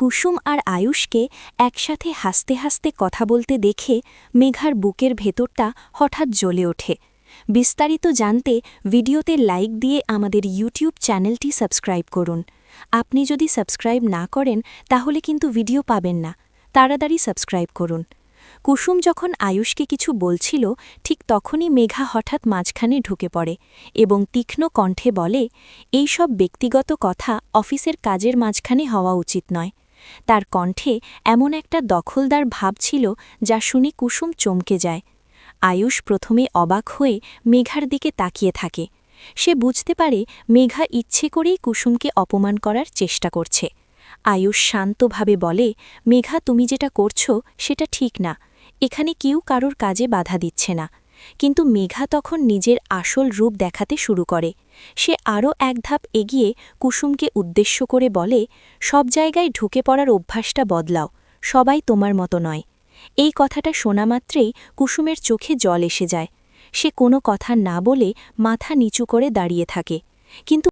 কুসুম আর আয়ুষকে একসাথে হাসতে হাসতে কথা বলতে দেখে মেঘার বুকের ভেতরটা হঠাৎ জ্বলে ওঠে। বিস্তারিত জানতে ভিডিওতে লাইক দিয়ে আমাদের ইউটিউব চ্যানেলটি সাবস্ক্রাইব করুন। আপনি যদি সাবস্ক্রাইব না করেন, তাহলে কিন্তু ভিডিও পাবেন না। তাড়াতাড়ি সাবস্ক্রাইব করুন। কুসুম যখন আয়ুষকে কিছু বলছিল, ঠিক তখনই মেঘা হঠাৎ মাঝখানে ঢুকে পড়ে এবং তীক্ষ্ণ কণ্ঠে বলে এই সব ব্যক্তিগত কথা অফিসের কাজের মাঝখানে হওয়া উচিত নয়। তার কণ্ঠে এমন একটা দখলদার ভাব ছিল যা শুনে কুসুম চমকে যায়। আয়ুষ প্রথমে অবাক হয়ে মেঘার দিকে তাকিয়ে থাকে। সে বুঝতে পারে মেঘা ইচ্ছে করেই কুসুমকে অপমান করার চেষ্টা করছে। আয়ুষ শান্তভাবে বলে, মেঘা, তুমি যেটা করছ সেটা ঠিক না। এখানে কেউ কারোর কাজে বাধা দিচ্ছে না। কিন্তু মেঘা তখন নিজের আসল রূপ দেখাতে শুরু করে। সে আরও এক ধাপ এগিয়ে কুসুমকে উদ্দেশ্য করে বলে, সব জায়গায় ঢুকে পড়ার অভ্যাসটা বদলাও, সবাই তোমার মতো নয়। এই কথাটা শোনা মাত্রেই কুসুমের চোখে জল এসে যায়। সে কোনো কথা না বলে মাথা নিচু করে দাঁড়িয়ে থাকে। কিন্তু